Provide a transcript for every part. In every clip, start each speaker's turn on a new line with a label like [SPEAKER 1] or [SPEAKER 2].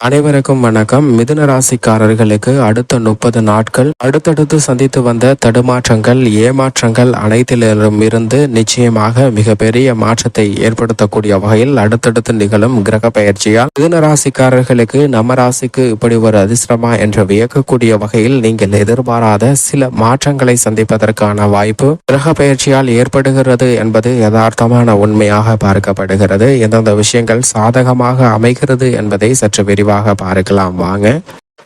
[SPEAKER 1] அனைவருக்கும் வணக்கம். மிதுன ராசிக்காரர்களுக்கு அடுத்த முப்பது நாட்கள் அடுத்தடுத்து சந்தித்து வந்த தடுமாற்றங்கள் ஏமாற்றங்கள் அனைத்திலும் இருந்து நிச்சயமாக மிகப்பெரிய மாற்றத்தை ஏற்படுத்தக்கூடிய வகையில் அடுத்தடுத்து நிகழும் கிரக பயிற்சியால் மிதுன ராசிக்காரர்களுக்கு நம்ம ராசிக்கு இப்படி ஒரு அதிர்ஷ்டமா என்று வியக்கக்கூடிய வகையில் நீங்கள் எதிர்பாராத சில மாற்றங்களை சந்திப்பதற்கான வாய்ப்பு கிரக பயிற்சியால் ஏற்படுகிறது என்பது யதார்த்தமான உண்மையாக பார்க்கப்படுகிறது. எந்தெந்த விஷயங்கள் சாதகமாக அமைகிறது என்பதை சற்று விரிவாக பார்க்கலாம். வாங்க.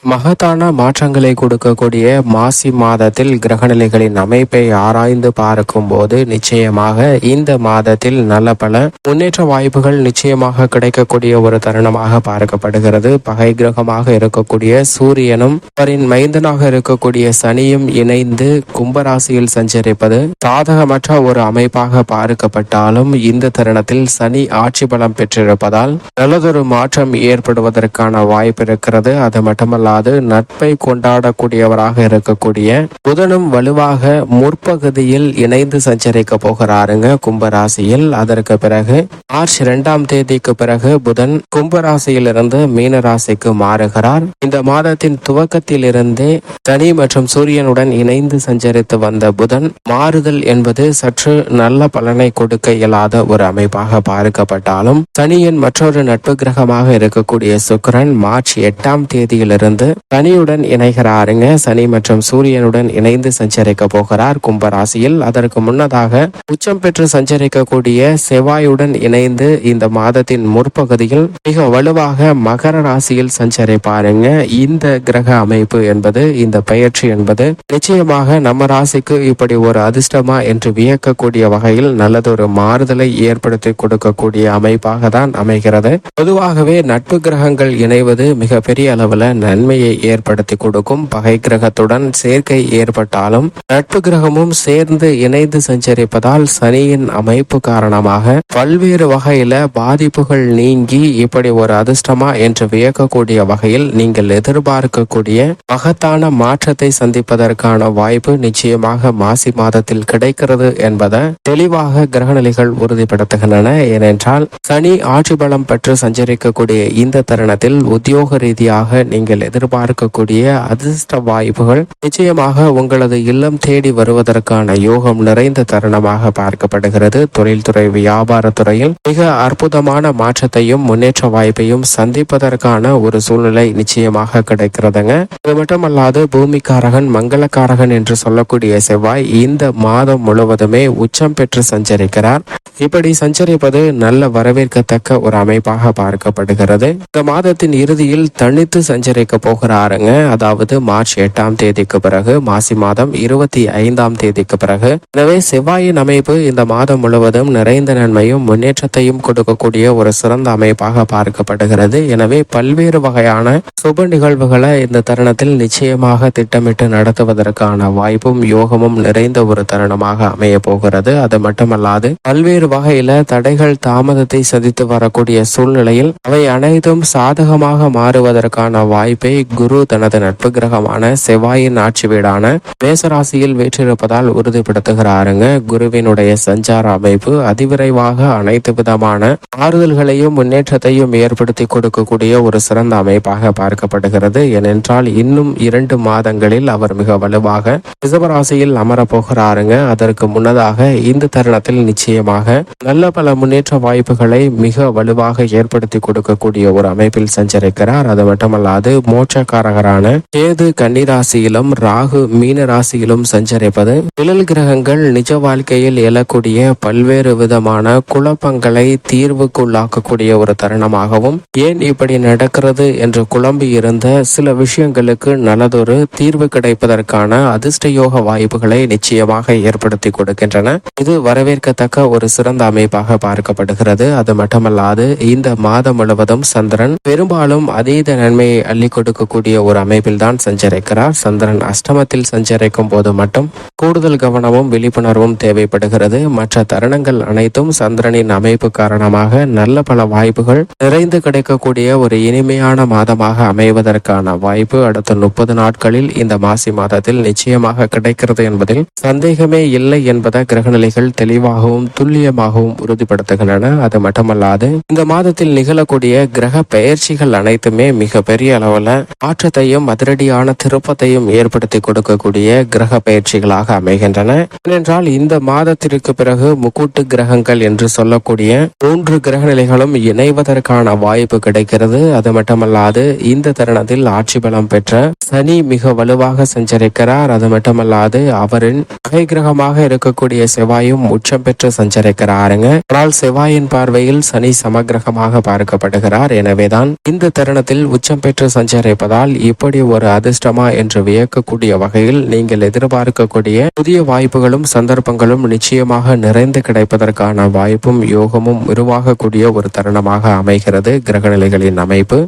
[SPEAKER 1] மகத்தான மாற்றங்களை கொடுக்கக்கூடிய மாசி மாதத்தில் கிரகநிலைகளின் அமைப்பை ஆராய்ந்து பார்க்கும் போது நிச்சயமாக இந்த மாதத்தில் நல்ல பல முன்னேற்ற வாய்ப்புகள் நிச்சயமாக கிடைக்கக்கூடிய ஒரு தருணமாக பார்க்கப்படுகிறது. பகை கிரகமாக இருக்கக்கூடிய சூரியனும் அவரின் மைந்தனாக இருக்கக்கூடிய சனியும் இணைந்து கும்பராசியில் சஞ்சரிப்பது சாதகமற்ற ஒரு அமைப்பாக பார்க்கப்பட்டாலும் இந்த தருணத்தில் சனி ஆட்சி பலம் பெற்றிருப்பதால் நல்லதொரு மாற்றம் ஏற்படுவதற்கான வாய்ப்பு இருக்கிறது. அது மட்டுமல்ல மட்டுமல்லாது நட்பை கொண்டாடக்கூடியவராக இருக்கக்கூடிய புதனும் வலுவாக முற்பகுதியில் இணைந்து சஞ்சரிக்க போகிறாருங்க. கும்பராசியில் அதற்கு பிறகு மார்ச் இரண்டாம் தேதிக்கு பிறகு புதன் கும்பராசியிலிருந்து மீன ராசிக்கு மாறுகிறார். இந்த மாதத்தின் துவக்கத்தில் இருந்தே சனி மற்றும் சூரியனுடன் இணைந்து சஞ்சரித்து வந்த புதன் மாறுதல் என்பது சற்று நல்ல பலனை கொடுக்க இயலாத ஒரு அமைப்பாக பார்க்கப்பட்டாலும் சனியின் மற்றொரு நட்பு கிரகமாக இருக்கக்கூடிய சுக்கரன் மார்ச் எட்டாம் தேதியிலிருந்து சனியுடன் இணைகிறாருங்க. சனி மற்றும் சூரியனுடன் இணைந்து சஞ்சரிக்க போகிறார் கும்பராசியில். அதற்கு முன்னதாக உச்சம் பெற்று சஞ்சரிக்கக்கூடிய செவ்வாயுடன் இணைந்து இந்த மாதத்தின் முற்பகுதியில் மிக வலுவாக மகர ராசியில் சஞ்சரிப்பாருங்க. இந்த கிரக அமைப்பு என்பது இந்த பயிற்சி என்பது நிச்சயமாக நம்ம ராசிக்கு இப்படி ஒரு அதிர்ஷ்டமா என்று வியக்கக்கூடிய வகையில் நல்லதொரு மாறுதலை ஏற்படுத்தி கொடுக்கக்கூடிய அமைப்பாக தான் அமைகிறது. பொதுவாகவே நட்பு கிரகங்கள் இணைவது மிகப்பெரிய அளவுல நன்மையை ஏற்படுத்தி கொடுக்கும். பகை கிரகத்துடன் சேர்க்கை ஏற்பட்டாலும் நட்பு கிரகமும் சேர்ந்து இணைந்து சஞ்சரிப்பதால் சனியின் அமைப்பு காரணமாக பல்வேறு வகையில பாதிப்புகள் நீங்கி இப்படி ஒரு அதிர்ஷ்டமா என்று வியக்கக்கூடிய வகையில் நீங்கள் எதிர்பார்க்கக்கூடிய மகத்தான மாற்றத்தை சந்திப்பதற்கான வாய்ப்பு நிச்சயமாக மாசி மாதத்தில் கிடைக்கிறது என்பதை தெளிவாக கிரகநிலைகள் உறுதிப்படுத்துகின்றன. ஏனென்றால் சனி ஆட்சி பலம் பெற்று சஞ்சரிக்கக்கூடிய இந்த தருணத்தில் உத்தியோக ரீதியாக நீங்கள் எதிர்பார்க்கக்கூடிய அதிர்ஷ்ட வாய்ப்புகள் நிச்சயமாக உங்களது இல்லம் தேடி வருவதற்கான யோகம் நிறைந்த தருணமாக பார்க்கப்படுகிறது. தொழில்துறை வியாபாரத்துறையில் மிக அற்புதமான மாற்றத்தையும் முன்னேற்ற வாய்ப்பையும் சந்திப்பதற்கான ஒரு சூழ்நிலை நிச்சயமாக கிடைக்கிறதுங்க. இது மட்டுமல்லாது பூமிக்காரகன் மங்களக்காரகன் என்று சொல்லக்கூடிய செவ்வாய் இந்த மாதம் முழுவதுமே உச்சம் பெற்று சஞ்சரிக்கிறார். இப்படி சஞ்சரிப்பது நல்ல வரவேற்கத்தக்க ஒரு அமைப்பாக பார்க்கப்படுகிறது. இந்த மாதத்தின் இறுதியில் தனித்து சஞ்சரிக்க போகிறாருங்க. அதாவது மார்ச் எட்டாம் தேதிக்கு பிறகு மாசி மாதம் இருபத்தி ஐந்தாம் தேதிக்கு பிறகு. எனவே செவ்வாயின் அமைப்பு இந்த மாதம் முழுவதும் நிறைந்த நன்மையும் முன்னேற்றத்தையும் கொடுக்கக்கூடிய ஒரு சிறந்த அமைப்பாக பார்க்கப்படுகிறது. எனவே பல்வேறு வகையான சுப நிகழ்வுகளை இந்த தருணத்தில் நிச்சயமாக திட்டமிட்டு நடத்துவதற்கான வாய்ப்பும் யோகமும் நிறைந்த ஒரு தருணமாக அமைய போகிறது. அது மட்டுமல்லாது பல்வேறு வகையில தடைகள் தாமதத்தை சந்தித்து வரக்கூடிய சூழ்நிலையில் அவை அனைத்தும் சாதகமாக மாறுவதற்கான வாய்ப்பை குரு தனது நட்பு கிரகமான செவ்வாயின் ஆட்சி வீடான மேசராசியில் வீற்றிருப்பதால் உறுதிப்படுத்துகிறாருங்க. குருவினுடைய சஞ்சார அமைப்பு அதிவிரைவாக அனைத்து விதமான ஆறுதல்களையும் முன்னேற்றத்தையும் ஏற்படுத்தி கொடுக்கக்கூடிய ஒரு சிறந்த அமைப்பாக பார்க்கப்படுகிறது. ஏனென்றால் இன்னும் இரண்டு மாதங்களில் அவர் மிக வலுவாக ரிசவராசியில் அமரப்போகிறாருங்க. அதற்கு முன்னதாக இந்த தருணத்தில் நிச்சயமாக நல்ல பல முன்னேற்ற வாய்ப்புகளை மிக வலுவாக ஏற்படுத்தி கொடுக்கக்கூடிய ஒரு அமைப்பில் சஞ்சரிக்கிறார். அது மட்டுமல்லாது மோட்சக்காரகரான கேது கன்னிராசியிலும் ராகு மீன ராசியிலும் சஞ்சரிப்பது. நிழல் கிரகங்கள் நிஜ வாழ்க்கையில் எழக்கூடிய பல்வேறு விதமான குழப்பங்களை தீர்வுக்குள்ளாக்கக்கூடிய ஒரு தருணமாகவும் ஏன் இப்படி நடக்கிறது என்று குழம்பி இருந்த சில விஷயங்களுக்கு நல்லதொரு தீர்வு கிடைப்பதற்கான அதிர்ஷ்ட யோக வாய்ப்புகளை நிச்சயமாக ஏற்படுத்தி கொடுக்கின்றன. இது வரவேற்கத்தக்க ஒரு சிறந்த அமைப்பாக பார்க்கப்படுகிறது. அது மட்டுமல்லாது இந்த மாதம் முழுவதும் சந்திரன் பெரும்பாலும் அதீத நன்மையை அள்ளி கொடுக்க கொடுக்கக்கூடிய ஒரு அமைப்பில் தான் சஞ்சரிக்கிறார். சந்திரன் அஷ்டமத்தில் சஞ்சரிக்கும் போது மட்டும் கூடுதல் கவனமும் விழிப்புணர்வும் தேவைப்படுகிறது. மற்ற தருணங்கள் அனைத்தும் சந்திரனின் அமைப்பு காரணமாக நல்ல பல வாய்ப்புகள் நிறைந்து கிடைக்கக்கூடிய ஒரு இனிமையான மாதமாக அமைவதற்கான வாய்ப்பு அடுத்த முப்பது நாட்களில் இந்த மாசி மாதத்தில் நிச்சயமாக கிடைக்கிறது என்பதில் சந்தேகமே இல்லை என்பதை கிரகநிலைகள் தெளிவாகவும் துல்லியமாகவும் உறுதிப்படுத்துகின்றன. அது மட்டுமல்லாது இந்த மாதத்தில் நிகழக்கூடிய கிரக பெயர்ச்சிகள் அனைத்துமே மிக பெரிய அளவுல மாற்றத்தையும் அதிரடியான திருப்பத்தையும் ஏற்படுத்தி கொடுக்கக்கூடிய கிரக பயிற்சிகளாக அமைகின்றன. ஏனென்றால் இந்த மாதத்திற்கு பிறகு முக்கூட்டு கிரகங்கள் என்று சொல்லக்கூடிய மூன்று கிரக நிலைகளும் இணைவதற்கான வாய்ப்பு கிடைக்கிறது. அது மட்டுமல்லாது இந்த தருணத்தில் ஆட்சி பலம் பெற்ற சனி மிக வலுவாக சஞ்சரிக்கிறார். அது மட்டுமல்லாது அவரின் கை கிரகமாக இருக்கக்கூடிய செவ்வாயும் உச்சம் பெற்று சஞ்சரிக்கிறாருங்க. ஆனால் செவ்வாயின் பார்வையில் சனி சமகிரகமாக பார்க்கப்படுகிறார். எனவேதான் இந்த தருணத்தில் உச்சம் பெற்று சஞ்சரிப்பதால் இப்படி ஒரு அதிர்ஷ்டமா என்று வியக்கக்கூடிய வகையில் நீங்கள் எதிர்பார்க்கக்கூடிய புதிய வாய்ப்புகளும் சந்தர்ப்பங்களும் நிச்சயமாக நிறைந்து கிடைப்பதற்கான வாய்ப்பும் யோகமும் உருவாகக்கூடிய ஒரு தருணமாக அமைகிறது கிரகநிலைகளின் அமைப்பு.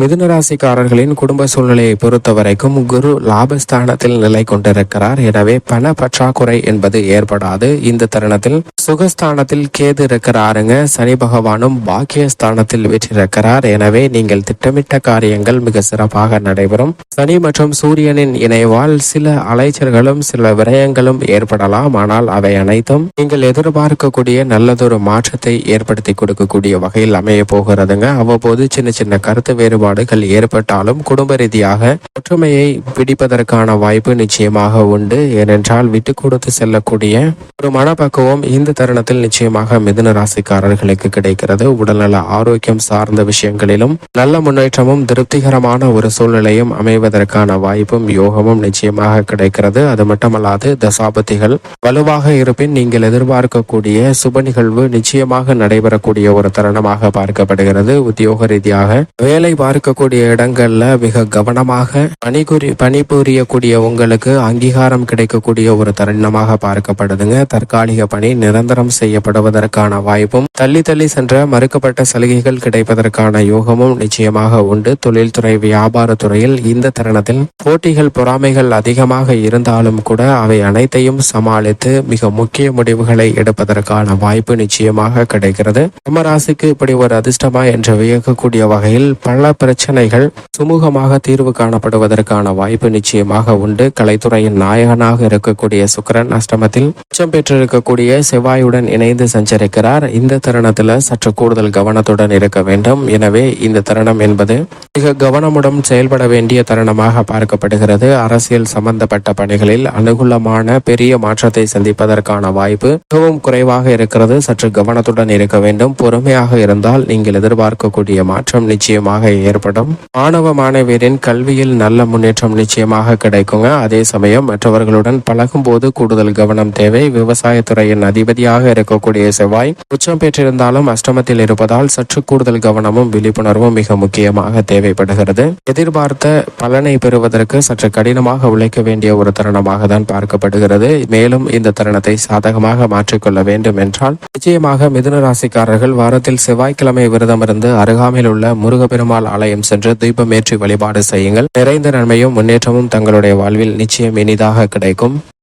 [SPEAKER 1] மிதுன ராசிக்காரர்களின் குடும்ப சூழ்நிலையை பொறுத்த வரைக்கும் குரு லாபஸ்தானத்தில் நிலை கொண்டிருக்கிறார். எனவே பண பற்றாக்குறை என்பது ஏற்படாது. இந்த தருணத்தில் சுகஸ்தானத்தில் கேது இருக்கிறாருங்க. சனி பகவானும் பாக்கியஸ்தானத்தில் வீற்றிருக்கிறார். எனவே நீங்கள் திட்டமிட்ட காரியங்கள் மிக சிறப்பாக நடைபெறும். சனி மற்றும் சூரியனின் இணைவால் சில அலைச்சல்களும் சில விரயங்களும் ஏற்படலாம். ஆனால் அவை அனைத்தும் நீங்கள் எதிர்பார்க்கக்கூடிய நல்லதொரு மாற்றத்தை ஏற்படுத்தி கொடுக்கக்கூடிய வகையில் அமைய போகிறதுங்க. அவ்வப்போது சின்ன சின்ன கருத்து வேறுபாடு வேறுபாடுகள் ஏற்பட்டாலும் குடும்ப ரீதியாக ஒற்றுமையை பிடிப்பதற்கான வாய்ப்பு நிச்சயமாக உண்டு. ஏனென்றால் விட்டு கொடுத்து செல்லக்கூடிய ஒரு மனப்பக்குவம் இந்த தருணத்தில் நிச்சயமாக மிதுன ராசிக்காரர்களுக்கு கிடைக்கிறது. உடல்நல ஆரோக்கியம் சார்ந்த விஷயங்களிலும் நல்ல முன்னேற்றமும் திருப்திகரமான ஒரு சூழ்நிலையும் அமைவதற்கான வாய்ப்பும் யோகமும் நிச்சயமாக கிடைக்கிறது. அது மட்டுமல்லாது தசாபதிகள் வலுவாக இருப்பின் நீங்கள் எதிர்பார்க்கக்கூடிய சுப நிகழ்வு நிச்சயமாக நடைபெறக்கூடிய ஒரு தருணமாக பார்க்கப்படுகிறது. உத்தியோக ரீதியாக வேலை பார்க்க இருக்கக்கூடிய இடங்கள்ல மிக கவனமாக பணிபுரி பணிபுரியக்கூடிய உங்களுக்கு அங்கீகாரம் கிடைக்கக்கூடிய ஒரு தருணமாக பார்க்கப்படுதுங்க. தற்காலிக பணி நிரந்தரம் செய்யப்படுவதற்கான வாய்ப்பும் தள்ளி தள்ளி சென்ற மறுக்கப்பட்ட சலுகைகள் கிடைப்பதற்கான யோகமும் நிச்சயமாக உண்டு. தொழில்துறை வியாபாரத்துறையில் இந்த தருணத்தில் போட்டிகள் பொறாமைகள் அதிகமாக இருந்தாலும் கூட அவை அனைத்தையும் சமாளித்து மிக முக்கிய முடிவுகளை எடுப்பதற்கான வாய்ப்பு நிச்சயமாக கிடைக்கிறது. நம்ம இப்படி ஒரு அதிர்ஷ்டமா என்று வியக்கக்கூடிய வகையில் பல பிரச்சனைகள் சுமூகமாக தீர்வு காணப்படுவதற்கான வாய்ப்பு நிச்சயமாக உண்டு. கலைத்துறையின் நாயகனாக இருக்கக்கூடிய சுக்கிரன் அஷ்டமத்தில் உச்சம் பெற்றிருக்கக்கூடிய செவ்வாயுடன் இணைந்து சஞ்சரிக்கிறார். இந்த தருணத்துல சற்று கூடுதல் கவனத்துடன் இருக்க வேண்டும். எனவே இந்த தருணம் என்பது மிக கவனமுடன் செயல்பட வேண்டிய தருணமாக பார்க்கப்படுகிறது. அரசியல் சம்பந்தப்பட்ட பணிகளில் அனுகூலமான பெரிய மாற்றத்தை சந்திப்பதற்கான வாய்ப்பு மிகவும் குறைவாக இருக்கிறது. சற்று கவனத்துடன் இருக்க வேண்டும். பொறுமையாக இருந்தால் நீங்கள் எதிர்பார்க்கக்கூடிய மாற்றம் நிச்சயமாக ஏற்படும். மாணவ மாணவியரின் கல்வியில் நல்ல முன்னேற்றம் நிச்சயமாக கிடைக்குங்க. அதே சமயம் மற்றவர்களுடன் பழகும் போது கூடுதல் கவனம் தேவை. விவசாயத்துறையின் அதிபதியாக இருக்கக்கூடிய செவ்வாய் உச்சம் பெற்றிருந்தாலும் அஷ்டமத்தில் இருப்பதால் சற்று கூடுதல் கவனமும் விழிப்புணர்வும் மிக முக்கியமாக தேவைப்படுகிறது. எதிர்பார்த்த பலனை பெறுவதற்கு சற்று கடினமாக உழைக்க வேண்டிய ஒரு தருணமாக தான் பார்க்கப்படுகிறது. மேலும் இந்த தருணத்தை சாதகமாக மாற்றிக்கொள்ள வேண்டும் என்றால் நிச்சயமாக மிதுன ராசிக்காரர்கள் வாரத்தில் செவ்வாய்க்கிழமை விரதம் இருந்து அருகாமையில் உள்ள முருகப்பெருமாள் ஆலயம் சென்று தீபமேற்றி வழிபாடு செய்யுங்கள். நிறைந்த நன்மையும் முன்னேற்றமும் தங்களுடைய வாழ்வில் நிச்சயம் இனிதாக கிடைக்கும்.